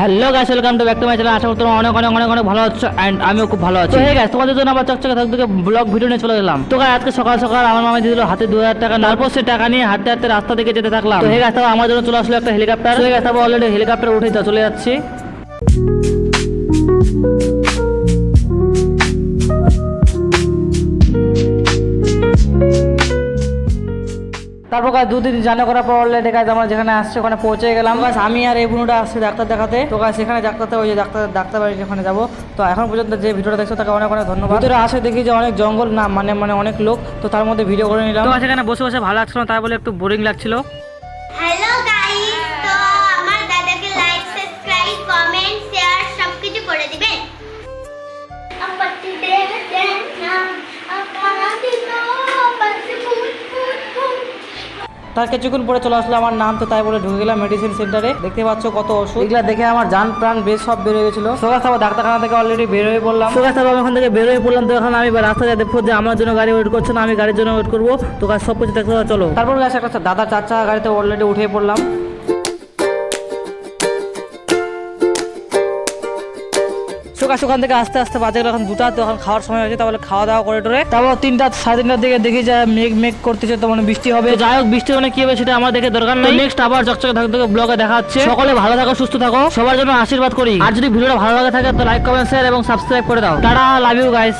Hello guys welcome to back to my channel আশা করি তোমরা অনেক অনেক অনেক অনেক ভালো আছো এন্ড আমিও খুব ভালো আছি। তো হে গাইস তোমাদের জন্য আবার চকচকে থাকতে ব্লগ ভিডিও নিয়ে চলে এলাম। তো গাইস আজকে সকাল সকাল আমার মামা দিয়ে দিল হাতে দু হাজার টাকা তারপর সে টাকা নিয়ে হাতে হাতে রাস্তা থেকে যেতে থাকলাম। তো হে গাইস তারপর আমার জন্য চলে আসলো একটা হেলিকপ্টার তো হে গাইস তারপর অলরেডি হেলিকপ্টার উঠে চলে যাচ্ছি। তারপর দু দিন জানা করার পর অলরেডি কাজ আমরা যেখানে আসছে ওখানে পৌঁছে গেলাম। গাছ আমি আর এই বুনুটা আসছে ডাক্তার দেখাতে। তো গাছ সেখানে ডাক্তারতে ওই যে ডাক্তার ডাক্তার বাড়ি যেখানে যাব। তো এখন পর্যন্ত যে ভিডিওটা দেখছ তাকে অনেক অনেক ধন্যবাদ। ভিতরে আসে দেখি যে অনেক জঙ্গল না মানে মানে অনেক লোক। তো তার মধ্যে ভিডিও করে নিলাম। তো সেখানে বসে বসে ভালো লাগছিল তাই বলে একটু বোরিং লাগছিল। তার কিছুক্ষণ পরে চলে আসলো আমার নাম তো তাই বলে ঢুকে গেলাম মেডিসিন সেন্টারে দেখতে পাচ্ছ কত ওষুধ। এগুলো দেখে আমার যান প্রাণ বেশ সব বের হয়ে গেছিল। সোগাস আবার ডাক্তারখানা থেকে অলরেডি বের হয়ে পড়লাম। সোগাস বাবা ওখান থেকে বের হয়ে পড়লাম তো এখন আমি রাস্তা দেখব যে আমার জন্য গাড়ি ওয়েট করছে না আমি গাড়ির জন্য ওয়েট করব। তো কাজ সব কিছু দেখতে চলো। তারপর গাছ একটা দাদা চাচা গাড়িতে অলরেডি উঠে পড়লাম। সুকাশ ওখান থেকে আস্তে আস্তে বাজে গেলো। এখন দুটা যখন খাওয়ার সময় হয়েছে তাহলে খাওয়া দাওয়া করে টোরে তারপর তিনটা সাড়ে তিনটার দিকে দেখি যে মেঘ মেঘ করতেছে তো মানে বৃষ্টি হবে। যাই হোক বৃষ্টি মানে কি হবে সেটা আমার দেখে দরকার নেই। নেক্সট আবার চকচকে থাকতে ব্লগে দেখা হচ্ছে। সকলে ভালো থাকো সুস্থ থাকো। সবার জন্য আশীর্বাদ করি। আর যদি ভিডিওটা ভালো লাগে থাকে তো লাইক কমেন্ট শেয়ার এবং সাবস্ক্রাইব করে দাও। Tata love you guys